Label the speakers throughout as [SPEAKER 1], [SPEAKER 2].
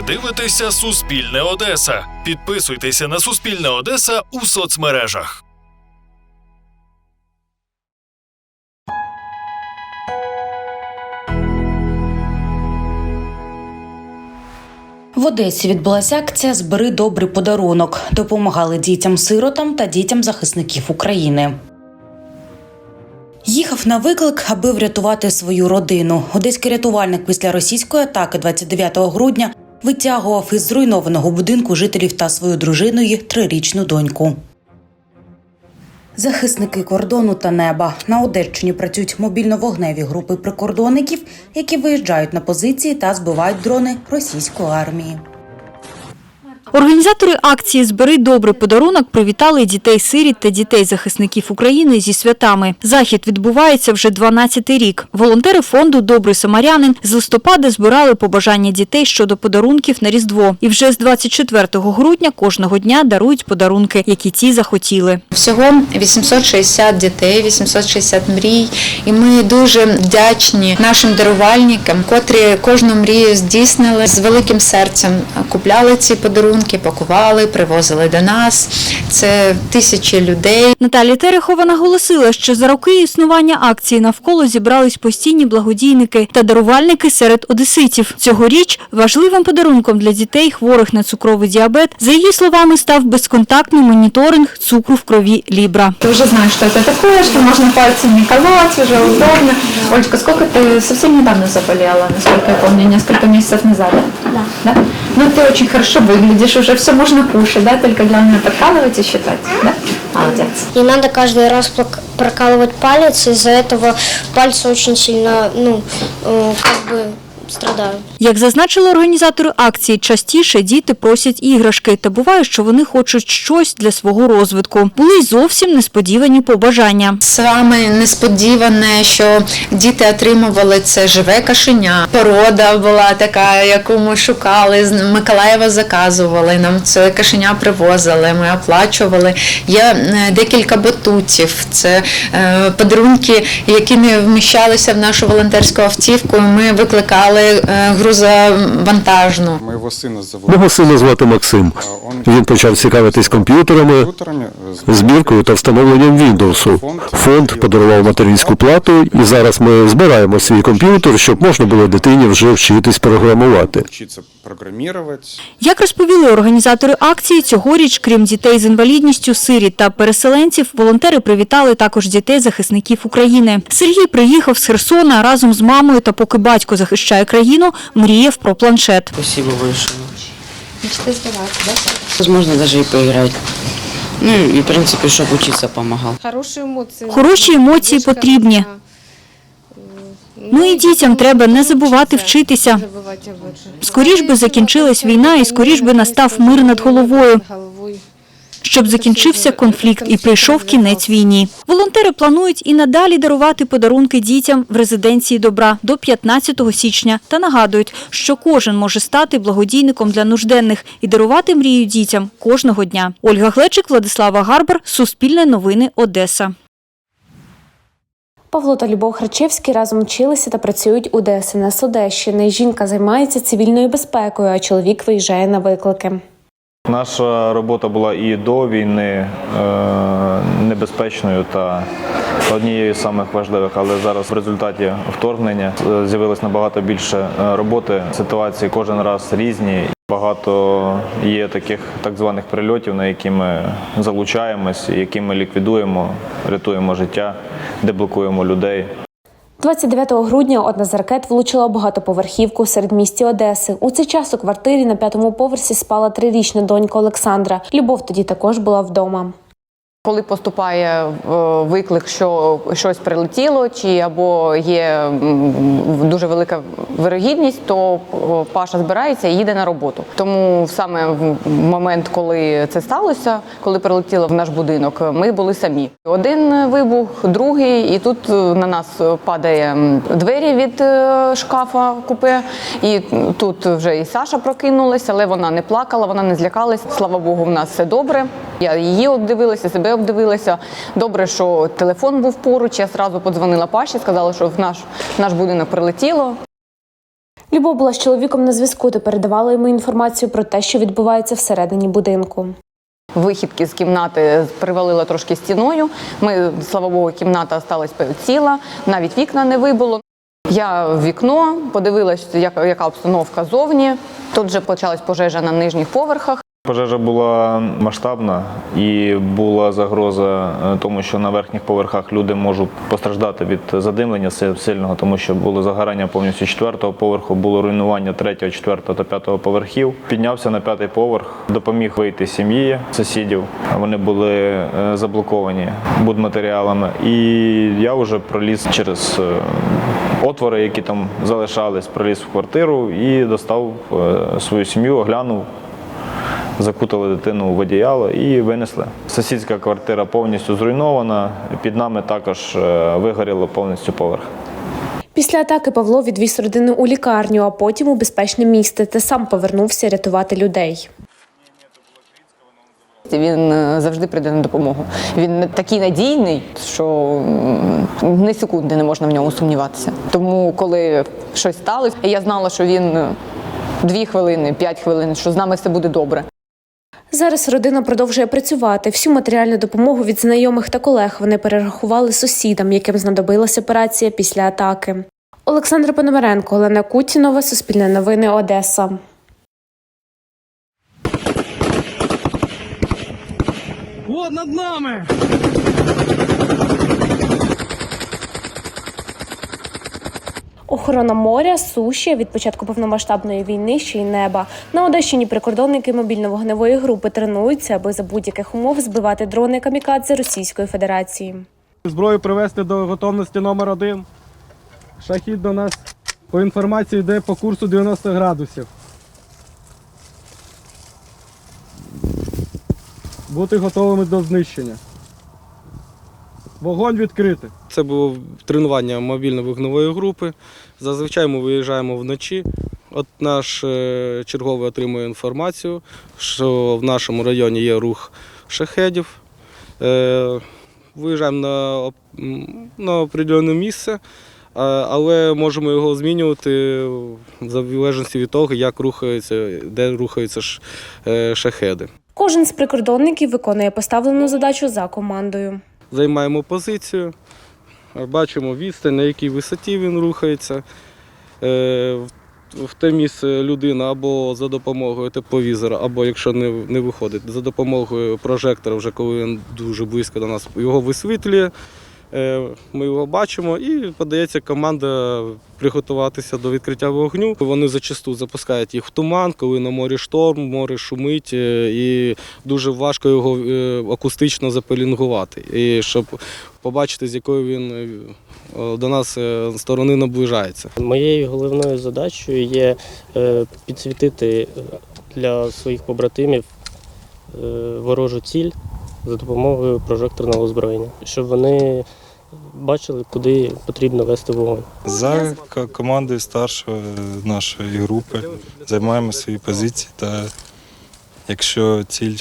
[SPEAKER 1] Ви дивитеся Суспільне Одеса. Підписуйтеся на Суспільне Одеса у соцмережах.
[SPEAKER 2] В Одесі відбулася акція Збери добрий подарунок. Допомагали дітям-сиротам та дітям захисників України. Їхав на виклик, аби врятувати свою родину. Одеський рятувальник після російської атаки 29 грудня витягував із зруйнованого будинку жителів та свою дружиною трирічну доньку. Захисники кордону та неба на Одещині працюють мобільно-вогневі групи прикордонників, які виїжджають на позиції та збивають дрони російської армії.
[SPEAKER 3] Організатори акції Збери добрий подарунок привітали дітей сиріт та дітей захисників України зі святами. Захід відбувається вже 12-й рік. Волонтери фонду Добрий самарянин з листопада збирали побажання дітей щодо подарунків на Різдво. І вже з 24 грудня кожного дня дарують подарунки, які ті захотіли.
[SPEAKER 4] Всього 860 дітей, 860 мрій, і ми дуже вдячні нашим дарувальникам, котрі кожну мрію здійснили з великим серцем. Купляли ці подарунки, пакували, привозили до нас. Це тисячі людей.
[SPEAKER 3] Наталія Терехова наголосила, що за роки існування акції навколо зібрались постійні благодійники та дарувальники серед одеситів. Цьогоріч важливим подарунком для дітей, хворих на цукровий діабет, за її словами, став безконтактний моніторинг цукру в крові Лібра.
[SPEAKER 5] Ты уже знаешь, что это такое, что можно пальцами колоть, уже удобно. Олечка, сколько ты совсем недавно заболела, насколько я помню, несколько месяцев назад? Да. да? Ну, ты очень хорошо выглядишь, уже все можно кушать, да, только главное подкалывать и считать, да? Молодец.
[SPEAKER 6] Не надо каждый раз прок- прокалывать палец, из-за этого пальцы очень сильно, ну, э, как бы страдают.
[SPEAKER 3] Як зазначили організатори акції, частіше діти просять іграшки, та буває, що вони хочуть щось для свого розвитку. Були й зовсім несподівані побажання.
[SPEAKER 4] Саме несподіване, що діти отримували це живе кашеня. Порода була така, яку ми шукали. З Миколаєва заказували. Нам це кашеня привозили. Ми оплачували. Є е, декілька батутів. Це е, подарунки, які не вміщалися в нашу волонтерську автівку. Ми викликали е, грузовантажну.
[SPEAKER 7] Моєго сина зовут
[SPEAKER 8] Мого сина звати Максим. Він почав цікавитись комп'ютерами,
[SPEAKER 7] компьютерами.
[SPEAKER 8] збіркою та встановленням Windows. Фонд подарував материнську плату, і зараз ми збираємо свій комп'ютер, щоб можна було дитині вже вчитись програмувати
[SPEAKER 7] Учиться программировать.
[SPEAKER 3] Як розповіли організатори акції, цьогоріч, крім дітей з інвалідністю, сиріт та переселенців, волонтери привітали також дітей захисників України. Сергій приїхав з Херсона разом з мамою та поки батько захищає країну, мріяв про планшет.
[SPEAKER 9] Спасибо большое. Мечты сбываются, да? Возможно, даже и поиграть. Ну и, в принципе, чтобы учиться помогал.
[SPEAKER 10] Хороші емоції.
[SPEAKER 3] Хороші емоції потрібні. Ну і дітям треба не забувати вчитися. Скоріш би закінчилась війна і скоріш би настав мир над. Головою. щоб закінчився конфлікт і прийшов кінець війні. Волонтери планують і надалі дарувати подарунки дітям в резиденції добра до 15 січня та нагадують, що кожен може стати благодійником для нужденних і дарувати мрію дітям кожного дня. Ольга Глечик, Владислава Гарбар, Суспільне новини, Одеса.
[SPEAKER 11] Павло та Любов Харчевський разом вчилися та працюють у ДСНС Одещини. Жінка займається цивільною безпекою, а чоловік виїжджає на виклики.
[SPEAKER 12] Наша робота була і до війни е, небезпечною та однією з самих важливих, але зараз в результаті вторгнення е, з'явилось набагато більше е, роботи. Ситуації кожен раз різні. Багато є таких так званих прильотів, на які ми залучаємось, які ми ліквідуємо, рятуємо життя, деблокуємо людей.
[SPEAKER 11] 29 грудня одна з ракет влучила багатоповерхівку в середмісті Одеси. У цей час у квартирі на п'ятому поверсі спала трирічна донька Олександра. Любов тоді також була вдома.
[SPEAKER 13] Коли поступає е, виклик, що щось прилетіло, чи або є дуже велика вирогідність, то е, Паша збирається і їде на роботу. Тому саме в момент, коли це сталося, коли прилетіло в наш будинок, ми були самі. Один вибух, другий, і тут е, на нас падає двері від шкафа купе. І тут вже і Саша прокинулася, але вона не плакала, вона не злякалась. Слава Богу, в нас все добре. Я її обдивилася, себе обдивилася. Добре, що телефон був поруч. Я зразу подзвонила Паші, сказала, що в наш, в наш будинок прилетіло.
[SPEAKER 11] Любов була з чоловіком на зв'язку та передавала йому інформацію про те, що відбувається всередині будинку.
[SPEAKER 13] Вихідки з кімнати привалило трошки стіною. Ми, слава Богу, кімната осталась ціла, навіть вікна не вибуло. Я в вікно подивилась, яка, обстановка зовні. Тут вже почалась пожежа на нижніх поверхах.
[SPEAKER 12] Пожежа була масштабна і була загроза е, тому, що на верхніх поверхах люди можуть постраждати від задимлення сильного, тому що було загорання повністю четвертого поверху, було руйнування третього, четвертого та п'ятого поверхів. Піднявся на п'ятий поверх, допоміг вийти сім'ї сусідів. Вони були е, заблоковані будматеріалами. І я вже проліз через е, отвори, які там залишались, проліз в квартиру і достав свою сім'ю, оглянув закутали дитину в одіяло і винесли. Сусідська квартира повністю зруйнована. Під нами також е, вигоріло повністю поверх.
[SPEAKER 11] Після атаки Павло відвіз родину у лікарню, а потім у безпечне місце та сам повернувся рятувати людей.
[SPEAKER 13] Він е, завжди прийде на допомогу. Він такий надійний, що ні секунди не можна в ньому сумніватися. Тому, коли щось сталося, я знала, що він е, дві хвилини, п'ять хвилин, що з нами все буде добре.
[SPEAKER 11] Зараз родина продовжує працювати. Всю матеріальну допомогу від знайомих та колег вони перерахували сусідам, яким знадобилась операція після атаки. Олександра Пономаренко, Олена Кутінова, Суспільне новини, Одеса.
[SPEAKER 14] Вот над нами!
[SPEAKER 11] Охорона моря, суші від початку повномасштабної війни ще й неба. На Одещині прикордонники мобільно-вогневої групи тренуються, аби за будь-яких умов збивати дрони камікадзе Російської Федерації.
[SPEAKER 14] Зброю привести до готовності номер один. Шахід до нас по інформації йде по курсу 90 градусів. Бути готовими до знищення. Вогонь відкрити. Це було тренування мобільно-вогневої групи. Зазвичай ми виїжджаємо вночі. От наш е, черговий отримує інформацію, що в нашому районі є рух шахедів. Е, Виїжджаємо на, на определене місце, але можемо його змінювати в залежності від того, як рухаються, де рухаються е, шахеди.
[SPEAKER 11] Кожен з прикордонників виконує поставлену задачу за командою.
[SPEAKER 14] Займаємо позицію, бачимо відстань, на якій висоті він рухається. Е, в- те місце людина або за допомогою тепловізора, або якщо не, не виходить, за допомогою прожектора, вже коли він дуже близько до нас, його висвітлює. Е, Ми його бачимо і подається команда приготуватися до відкриття вогню. Вони зачасту запускають їх в туман, коли на морі шторм, море шумить, е, і дуже важко його е, акустично запелінгувати. І щоб побачити, з якою він до нас сторони наближається.
[SPEAKER 15] Моєю головною задачею є підсвітити для своїх побратимів ворожу ціль за допомогою прожекторного озброєння, щоб вони бачили, куди потрібно вести вогонь.
[SPEAKER 16] За командою старшої нашої групи займаємо свої позиції та якщо ціль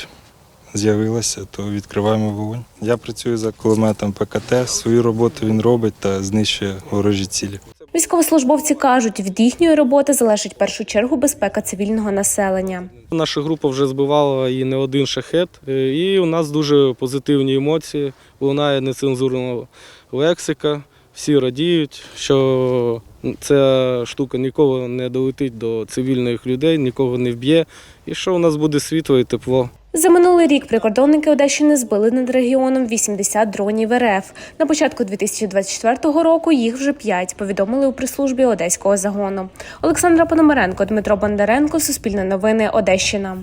[SPEAKER 16] з'явилася, то відкриваємо вогонь. Я працюю за кулеметом ПКТ, свою роботу він робить та знищує ворожі цілі.
[SPEAKER 11] Військовослужбовці кажуть, від їхньої роботи залежить в першу чергу безпека цивільного населення.
[SPEAKER 14] Наша група вже збивала і не один шахет, е, і у нас дуже позитивні емоції. Лунає нецензурна лексика. Всі радіють, що ця штука ніколи не долетить до цивільних людей, нікого не вб'є, і що у нас буде світло і тепло.
[SPEAKER 11] За минулий рік прикордонники Одещини збили над регіоном 80 дронів РФ. На початку 2024 року їх вже 5, повідомили у прислужбі Одеського загону. Олександра Пономаренко, Дмитро Бондаренко, Суспільне новини, Одещина.